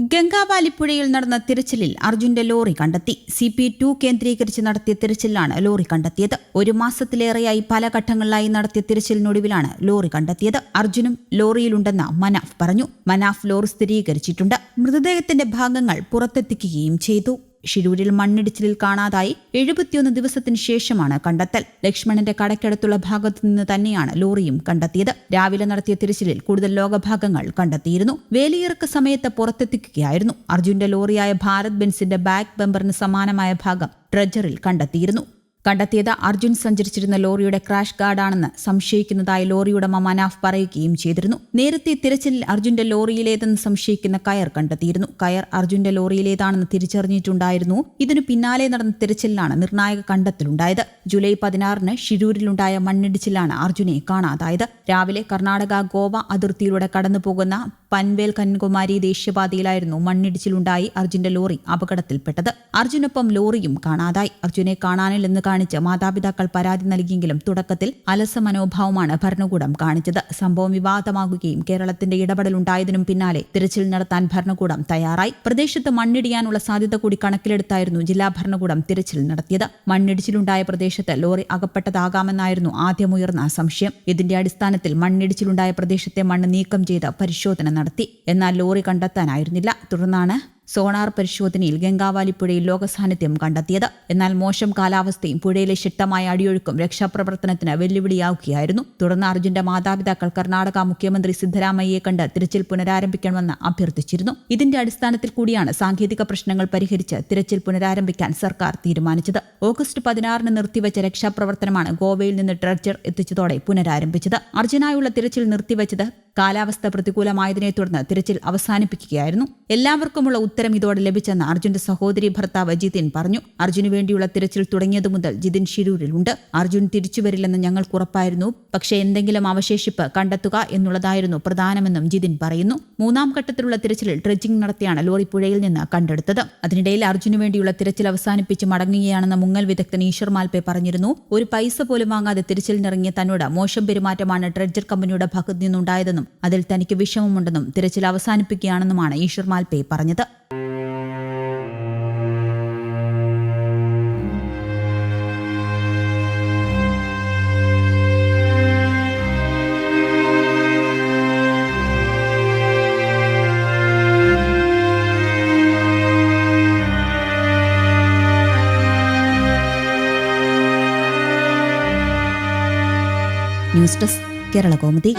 ഗംഗാവാലിപ്പുഴയിൽ നടന്ന തിരച്ചിലിൽ അർജുന്റെ ലോറി കണ്ടെത്തി. സി പി ടു കേന്ദ്രീകരിച്ച് നടത്തിയ തിരച്ചിലാണ് ലോറി കണ്ടെത്തിയത്. ഒരു മാസത്തിലേറെയായി പല ഘട്ടങ്ങളിലായി നടത്തിയ തിരച്ചിലിനൊടുവിലാണ് ലോറി കണ്ടെത്തിയത്. അർജുനും ലോറിയിലുണ്ടെന്ന് മനാഫ് പറഞ്ഞു. മനാഫ് ലോറി സ്ഥിരീകരിച്ചിട്ടുണ്ട്. മൃതദേഹത്തിന്റെ ഭാഗങ്ങൾ പുറത്തെത്തിക്കുകയും ചെയ്തു. ഷിരൂരിൽ മണ്ണിടിച്ചിലിൽ കാണാതായി എഴുപത്തിയൊന്ന് ദിവസത്തിന് ശേഷമാണ് കണ്ടെത്തൽ. ലക്ഷ്മണന്റെ കടക്കടുത്തുള്ള ഭാഗത്തു നിന്ന് തന്നെയാണ് ലോറിയും കണ്ടെത്തിയത്. രാവിലെ നടത്തിയ തിരച്ചിലിൽ കൂടുതൽ ലോകഭാഗങ്ങൾ കണ്ടെത്തിയിരുന്നു. വേലിയിറക്ക സമയത്ത് പുറത്തെത്തിക്കുകയായിരുന്നു. അർജുന്റെ ലോറിയായ ഭാരത് ബെൻസിന്റെ ബാക്ക് ബമ്പറിന് സമാനമായ ഭാഗം ട്രജറിൽ കണ്ടെത്തിയിരുന്നു. കണ്ടെത്തിയത് അർജുൻ സഞ്ചരിച്ചിരുന്ന ലോറിയുടെ ക്രാഷ് ഗാർഡാണെന്ന് സംശയിക്കുന്നതായി ലോറിയുടെ ഉടമ മനാഫ് പറയുകയും ചെയ്തിരുന്നു. നേരത്തെ തിരച്ചിലിൽ അർജുന്റെ ലോറിയിലേതെന്ന് സംശയിക്കുന്ന കയർ കണ്ടെത്തിയിരുന്നു. കയർ അർജുന്റെ ലോറിയിലേതാണെന്ന് തിരിച്ചറിഞ്ഞിട്ടുണ്ടായിരുന്നു. ഇതിനു പിന്നാലെ നടന്ന തിരച്ചിലിലാണ് നിർണായക കണ്ടെത്തലുണ്ടായത്. ജൂലൈ പതിനാറിന് ഷിരൂരിലുണ്ടായ മണ്ണിടിച്ചിലാണ് അർജുനെ കാണാതായത്. രാവിലെ കർണാടക ഗോവ അതിർത്തിയിലൂടെ കടന്നുപോകുന്ന പൻവേൽ കന്യാകുമാരി ദേശീയപാതയിലായിരുന്നു മണ്ണിടിച്ചിലുണ്ടായി അർജുന്റെ ലോറി അപകടത്തിൽപ്പെട്ടത്. അർജുനൊപ്പം ലോറിയും കാണാതായി. അർജുനെ കാണാനില്ലെന്ന് കാണിച്ച് മാതാപിതാക്കൾ പരാതി നൽകിയെങ്കിലും തുടക്കത്തിൽ അലസ മനോഭാവമാണ് ഭരണകൂടം കാണിച്ചത്. സംഭവം വിവാദമാകുകയും കേരളത്തിന്റെ ഇടപെടലുണ്ടായതിനും പിന്നാലെ തിരച്ചിൽ നടത്താൻ ഭരണകൂടം തയ്യാറായി. പ്രദേശത്ത് മണ്ണിടിയാനുള്ള സാധ്യത കൂടി കണക്കിലെടുത്തായിരുന്നു ജില്ലാ ഭരണകൂടം തിരച്ചിൽ നടത്തിയത്. മണ്ണിടിച്ചിലുണ്ടായ പ്രദേശത്ത് ലോറി അകപ്പെട്ടതാകാമെന്നായിരുന്നു ആദ്യമുയർന്ന സംശയം. ഇതിന്റെ അടിസ്ഥാനത്തിൽ മണ്ണിടിച്ചിലുണ്ടായ പ്രദേശത്തെ മണ്ണ് നീക്കം ചെയ്ത് പരിശോധന നടത്തി. എന്നാൽ ലോറി കണ്ടെത്താനായിരുന്നില്ല. തുടർന്നാണ് സോണാർ പരിശോധനയിൽ ഗംഗാവാലി പുഴയിൽ ലോകസാന്നിധ്യം കണ്ടെത്തിയത്. എന്നാൽ മോശം കാലാവസ്ഥയും പുഴയിലെ ശക്തമായ അടിയൊഴുക്കും രക്ഷാപ്രവർത്തനത്തിന് വെല്ലുവിളിയാവുകയായിരുന്നു. തുടർന്ന് അർജുന്റെ മാതാപിതാക്കൾ കർണാടക മുഖ്യമന്ത്രി സിദ്ധരാമയ്യയെ കണ്ട് തിരച്ചിൽ പുനരാരംഭിക്കണമെന്ന് അഭ്യർത്ഥിച്ചിരുന്നു. ഇതിന്റെ അടിസ്ഥാനത്തിൽ കൂടിയാണ് സാങ്കേതിക പ്രശ്നങ്ങൾ പരിഹരിച്ച് തിരച്ചിൽ പുനരാരംഭിക്കാൻ സർക്കാർ തീരുമാനിച്ചത്. ഓഗസ്റ്റ് പതിനാറിന് നിർത്തിവച്ച രക്ഷാപ്രവർത്തനമാണ് ഗോവയിൽ നിന്ന് ട്രഡ്ജർ എത്തിച്ചതോടെ പുനരാരംഭിച്ചത്. അർജുനായുള്ള തിരച്ചിൽ നിർത്തിവച്ചത് കാലാവസ്ഥ പ്രതികൂലമായതിനെ തുടർന്ന് തിരച്ചിൽ അവസാനിപ്പിക്കുകയായിരുന്നു. എല്ലാവർക്കുമുള്ള ഉത്തരം ഇതോടെ ലഭിച്ചെന്ന് അർജുന്റെ സഹോദരി ഭർത്താവ് ജിതിൻ പറഞ്ഞു. അർജുന് വേണ്ടിയുള്ള തിരച്ചിൽ തുടങ്ങിയതു മുതൽ ജിതിൻ ഷിരൂരിലുണ്ട് അർജുൻ തിരിച്ചുവരില്ലെന്ന് ഞങ്ങൾക്ക് ഉറപ്പായിരുന്നു. പക്ഷേ എന്തെങ്കിലും അവശേഷിപ്പ് കണ്ടെത്തുക എന്നുള്ളതായിരുന്നു പ്രധാനമെന്നും ജിതിൻ പറയുന്നു. മൂന്നാം ഘട്ടത്തിലുള്ള തിരച്ചിലിൽ ഡ്രഡ്ജിംഗ് നടത്തിയാണ് ലോറി പുഴയിൽ നിന്ന് കണ്ടെടുത്തത്. അതിനിടയിൽ അർജുന് വേണ്ടിയുള്ള തിരച്ചിൽ അവസാനിപ്പിച്ച് മടങ്ങുകയാണെന്ന് മുങ്ങൽ വിദഗ്ധൻ ഈശ്വർ മാൽപെ പറഞ്ഞിരുന്നു. ഒരു പൈസ പോലും വാങ്ങാതെ തിരച്ചിലിനിറങ്ങിയ തന്നോട് മോശം പെരുമാറ്റമാണ് ഡ്രഡ്ജർ കമ്പനിയുടെ ഭാഗത്തു നിന്നുണ്ടായതെന്നും അതിൽ തനിക്ക് വിഷമമുണ്ടെന്നും തിരച്ചിൽ അവസാനിപ്പിക്കുകയാണെന്നുമാണ് ഈശ്വർ മാൽപേ പറഞ്ഞത്. News desk Kerala Kaumudi